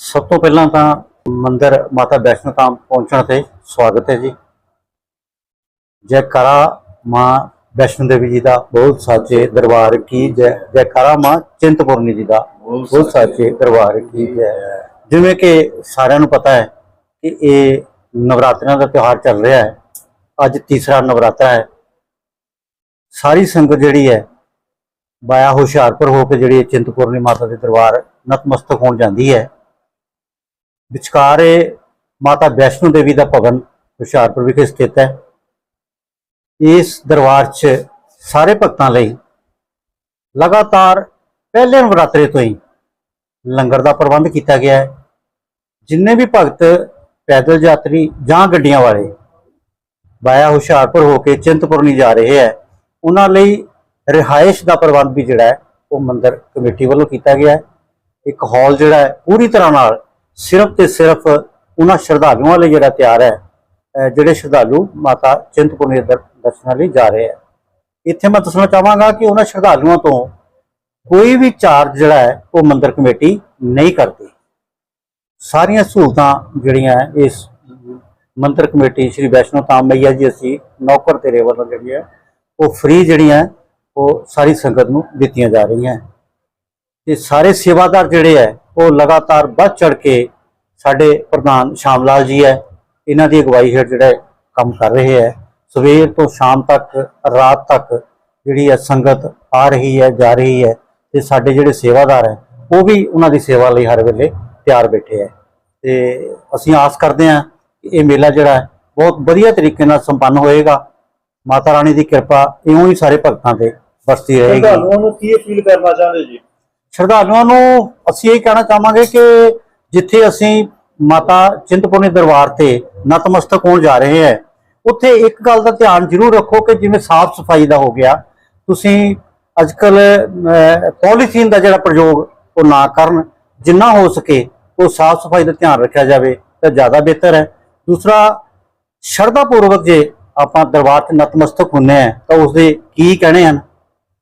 ਸਭ ਤੋਂ ਪਹਿਲਾਂ ਤਾਂ ਮੰਦਿਰ ਮਾਤਾ ਵੈਸ਼ਨੋ ਧਾਮ ਪਹੁੰਚਣ ਤੇ ਸਵਾਗਤ ਹੈ ਜੀ। ਜੈਕਾਰਾ ਮਾਂ ਵੈਸ਼ਨੋ ਦੇਵੀ ਜੀ ਦਾ ਬਹੁਤ ਸਾਚੇ ਦਰਬਾਰ ਕੀ ਜੈ ਜੈਕਾਰਾ ਮਾਂ ਚਿੰਤਪੁਰਨੀ ਜੀ ਦਾ ਬਹੁਤ ਸਾਚੇ। ਦਰਬਾਰ ਕੀ ਜੈ। ਜਿਵੇਂ ਕਿ ਸਾਰਿਆਂ ਨੂੰ ਪਤਾ ਹੈ ਕਿ ਇਹ ਨਵਰਾਤਰਿਆਂ ਦਾ ਤਿਉਹਾਰ ਚੱਲ ਰਿਹਾ ਹੈ। ਅੱਜ ਤੀਸਰਾ ਨਵਰਾਤਰਾ ਹੈ। ਸਾਰੀ ਸੰਗਤ ਜਿਹੜੀ ਹੈ ਬਾਇਆ ਹੁਸ਼ਿਆਰਪੁਰ ਹੋ ਕੇ ਜਿਹੜੀ ਚਿੰਤਪੁਰਨੀ ਮਾਤਾ ਦੇ ਦਰਬਾਰ ਨਤਮਸਤਕ ਹੋਣ ਜਾਂਦੀ ਹੈ। ਵਿਚਕਾਰ ਇਹ ਮਾਤਾ ਵੈਸ਼ਨੋ ਦੇਵੀ ਦਾ ਭਵਨ ਹੁਸ਼ਿਆਰਪੁਰ ਵਿਖੇ ਸਥਿਤ ਹੈ। ਇਸ ਦਰਬਾਰ 'ਚ ਸਾਰੇ ਭਗਤਾਂ ਲਈ ਲਗਾਤਾਰ ਪਹਿਲੇ ਨਵਰਾਤਰੇ ਤੋਂ ਹੀ ਲੰਗਰ ਦਾ ਪ੍ਰਬੰਧ ਕੀਤਾ ਗਿਆ ਹੈ। ਜਿੰਨੇ ਵੀ ਭਗਤ ਪੈਦਲ ਯਾਤਰੀ ਜਾਂ ਗੱਡੀਆਂ ਵਾਲੇ ਬਾਇਆ ਹੁਸ਼ਿਆਰਪੁਰ ਹੋ ਕੇ ਚਿੰਤਪੁਰਨੀ ਜਾ ਰਹੇ ਹੈ, ਉਹਨਾਂ ਲਈ ਰਿਹਾਇਸ਼ ਦਾ ਪ੍ਰਬੰਧ ਵੀ ਜਿਹੜਾ ਹੈ, ਉਹ ਮੰਦਰ ਕਮੇਟੀ ਵੱਲੋਂ ਕੀਤਾ ਗਿਆ ਹੈ। ਇੱਕ ਹਾਲ ਜਿਹੜਾ ਹੈ, ਪੂਰੀ ਤਰ੍ਹਾਂ ਨਾਲ ਸਿਰਫ ਤੇ ਸਿਰਫ ਉਹਨਾਂ ਸ਼ਰਧਾਲੂਆਂ ਲਈ ਜਿਹੜਾ ਤਿਆਰ ਹੈ ਜਿਹੜੇ ਸ਼ਰਧਾਲੂ ਮਾਤਾ ਚਿੰਤਪੁਰਨੀ ਦੇ ਦਰ- ਦਰਸ਼ਨਾਂ ਲਈ ਜਾ ਰਹੇ ਹੈ। ਇੱਥੇ ਮੈਂ ਦੱਸਣਾ ਚਾਹਾਂਗਾ ਕਿ ਉਹਨਾਂ ਸ਼ਰਧਾਲੂਆਂ ਤੋਂ ਕੋਈ ਵੀ ਚਾਰਜ ਜਿਹੜਾ ਹੈ, ਉਹ ਮੰਦਿਰ ਕਮੇਟੀ ਨਹੀਂ ਕਰਦੀ। ਸਾਰੀਆਂ ਸਹੂਲਤਾਂ ਜਿਹੜੀਆਂ ਇਸ ਮੰਦਿਰ ਕਮੇਟੀ ਸ੍ਰੀ ਵੈਸ਼ਨੋ ਧਾਮ ਮਈਆ ਜੀ ਅਸੀਂ ਨੌਕਰ ਤੇਰੇ ਵੱਲੋਂ ਜਿਹੜੀ ਹੈ, ਉਹ ਫ੍ਰੀ ਜਿਹੜੀਆਂ ਉਹ ਸਾਰੀ ਸੰਗਤ ਨੂੰ ਦਿੱਤੀਆਂ ਜਾ ਰਹੀਆਂ ਤੇ ਸਾਰੇ ਸੇਵਾਦਾਰ ਜਿਹੜੇ ਹੈ, ਉਹ ਲਗਾਤਾਰ ਵੱਧ ਚੜ ਕੇ ਸਾਡੇ ਪ੍ਰਧਾਨ ਸ਼ਾਮ ਲਾਲ ਜੀ ਹੈ ਇਹਨਾਂ ਦੀ ਅਗਵਾਈ ਹੇਠ ਜਿਹੜਾ ਕੰਮ ਕਰ ਰਹੇ ਹੈ। ਸਵੇਰ ਤੋਂ ਸ਼ਾਮ ਤੱਕ ਰਾਤ ਤੱਕ ਜਿਹੜੀ ਹੈ ਸੰਗਤ ਆ ਰਹੀ ਹੈ ਜਾ ਰਹੀ ਹੈ ਤੇ ਸਾਡੇ ਜਿਹੜੇ ਸੇਵਾਦਾਰ ਹੈ ਉਹ ਵੀ ਉਹਨਾਂ ਦੀ ਸੇਵਾ ਲਈ ਹਰ ਵੇਲੇ ਤਿਆਰ ਬੈਠੇ ਹੈ। ਤੇ ਅਸੀਂ ਆਸ ਕਰਦੇ ਹਾਂ ਕਿ ਇਹ ਮੇਲਾ ਜਿਹੜਾ ਹੈ ਬਹੁਤ ਵਧੀਆ ਤਰੀਕੇ ਨਾਲ ਸੰਪੰਨ ਹੋਏਗਾ। ਮਾਤਾ ਰਾਣੀ ਦੀ ਕਿਰਪਾ ਇਉਂ ਹੀ ਸਾਰੇ ਭਗਤਾਂ ਤੇ ਵਰਤੀ ਰਹੇਗੀ। ਸ਼ਰਧਾਲੂਆਂ ਨੂੰ ਕੀ ਅਪੀਲ ਕਰਨਾ ਚਾਹੁੰਦੇ ਜੀ? ਸ਼ਰਧਾਲੂਆਂ ਨੂੰ ਅਸੀਂ ਇਹ ਕਹਿਣਾ ਚਾਹਾਂਗੇ ਕਿ ਜਿੱਥੇ ਅਸੀਂ ਮਾਤਾ ਚਿੰਤਪੁਰਨੀ ਦਰਬਾਰ ਤੇ ਨਤਮਸਤਕ ਹੋਣ ਜਾ ਰਹੇ ਹਾਂ, ਉੱਥੇ ਇੱਕ ਗੱਲ ਦਾ ਧਿਆਨ ਜ਼ਰੂਰ ਰੱਖੋ ਕਿ ਜਿਵੇਂ ਸਾਫ਼ ਸਫ਼ਾਈ ਦਾ ਹੋ ਗਿਆ, ਤੁਸੀਂ ਅੱਜਕੱਲ ਪੋਲੀਥੀਨ ਦਾ ਜਿਹੜਾ ਪ੍ਰਯੋਗ ਉਹ ਨਾ ਕਰਨ, ਜਿੰਨਾ ਹੋ ਸਕੇ ਉਹ ਸਾਫ਼ ਸਫ਼ਾਈ ਦਾ ਧਿਆਨ ਰੱਖਿਆ ਜਾਵੇ, ਤਾਂ ਜ਼ਿਆਦਾ ਬਿਹਤਰ ਹੈ। ਦੂਸਰਾ ਸ਼ਰਧਾ ਪੂਰਵਕ ਜੇ ਆਪਾਂ ਦਰਬਾਰ 'ਚ ਨਤਮਸਤਕ ਹੁੰਨੇ ਆ ਤਾਂ ਉਸ ਦੇ ਕੀ ਕਹਿਣੇ ਹਨ?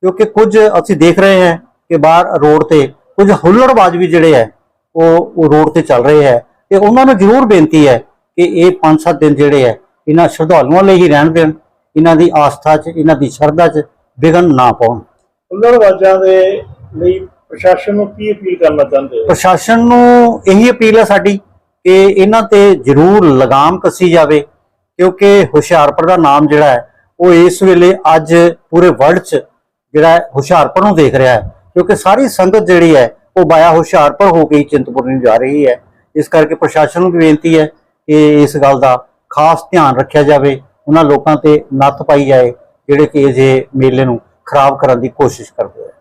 ਕਿਉਂਕਿ ਕੁਝ ਅਸੀਂ ਦੇਖ ਰਹੇ ਹਾਂ ਕਿ ਬਾਹਰ ਰੋਡ ਤੇ ਕੁਝ ਹੁੱਲੜਬਾਜ਼ ਵੀ ਜਿਹੜੇ ਹੈ ਉਹ ਉਹ ਰੋਡ ਤੇ ਚੱਲ ਰਹੇ ਹੈ। ਤੇ ਉਹਨਾਂ ਨੂੰ ਜ਼ਰੂਰ ਬੇਨਤੀ ਹੈ ਕਿ ਇਹ 5-7 ਦਿਨ ਜਿਹੜੇ ਹੈ ਇਹਨਾਂ ਸ਼ਰਧਾਲੂਆਂ ਲਈ ਹੀ ਰਹਿਣ ਦੇਣ ਇਹਨਾਂ ਦੀ ਆਸਥਾ 'ਚ ਇਹਨਾਂ ਦੀ ਸ਼ਰਧਾ 'ਚ ਵਿਘਨ ਨਾ ਪਾਉਣ। ਹੁੱਲੜਬਾਜ਼ਾਂ ਦੇ ਲਈ ਪ੍ਰਸ਼ਾਸਨ ਨੂੰ ਕੀ ਅਪੀਲ ਕਰਨਾ ਚਾਹੁੰਦੇ ਹੋ? ਪ੍ਰਸ਼ਾਸਨ ਨੂੰ ਇਹੀ ਅਪੀਲ ਹੈ ਸਾਡੀ ਕਿ ਇਹਨਾਂ ਤੇ ਜ਼ਰੂਰ ਲਗਾਮ ਕੱਸੀ ਜਾਵੇ ਕਿਉਂਕਿ ਹੁਸ਼ਿਆਰਪੁਰ ਦਾ ਨਾਮ ਜਿਹੜਾ ਹੈ ਉਹ ਇਸ ਵੇਲੇ ਅੱਜ ਪੂਰੇ ਵਰਲਡ 'ਚ ਜਿਹੜਾ ਹੁਸ਼ਿਆਰਪੁਰ ਨੂੰ ਦੇਖ ਰਿਹਾ ਹੈ। ਕਿਉਂਕਿ ਸਾਰੀ ਸੰਗਤ ਜਿਹੜੀ ਹੈ ਉਹ ਬਾਇਆ ਹੁਸ਼ਿਆਰਪੁਰ ਹੋ ਕੇ ਹੀ ਚਿੰਤਪੁਰਨੀ ਨੂੰ ਜਾ ਰਹੀ ਹੈ। ਇਸ ਕਰਕੇ ਪ੍ਰਸ਼ਾਸਨ ਨੂੰ ਵੀ ਬੇਨਤੀ ਹੈ ਕਿ ਇਸ ਗੱਲ ਦਾ ਖਾਸ ਧਿਆਨ ਰੱਖਿਆ ਜਾਵੇ। ਉਹਨਾਂ ਲੋਕਾਂ ਤੇ ਨੱਥ ਪਾਈ ਜਾਏ, ਜਿਹੜੇ ਕਿ ਇਹ ਮੇਲੇ ਨੂੰ ਖਰਾਬ ਕਰਨ ਦੀ ਕੋਸ਼ਿਸ਼ ਕਰਦੇ ਹੈ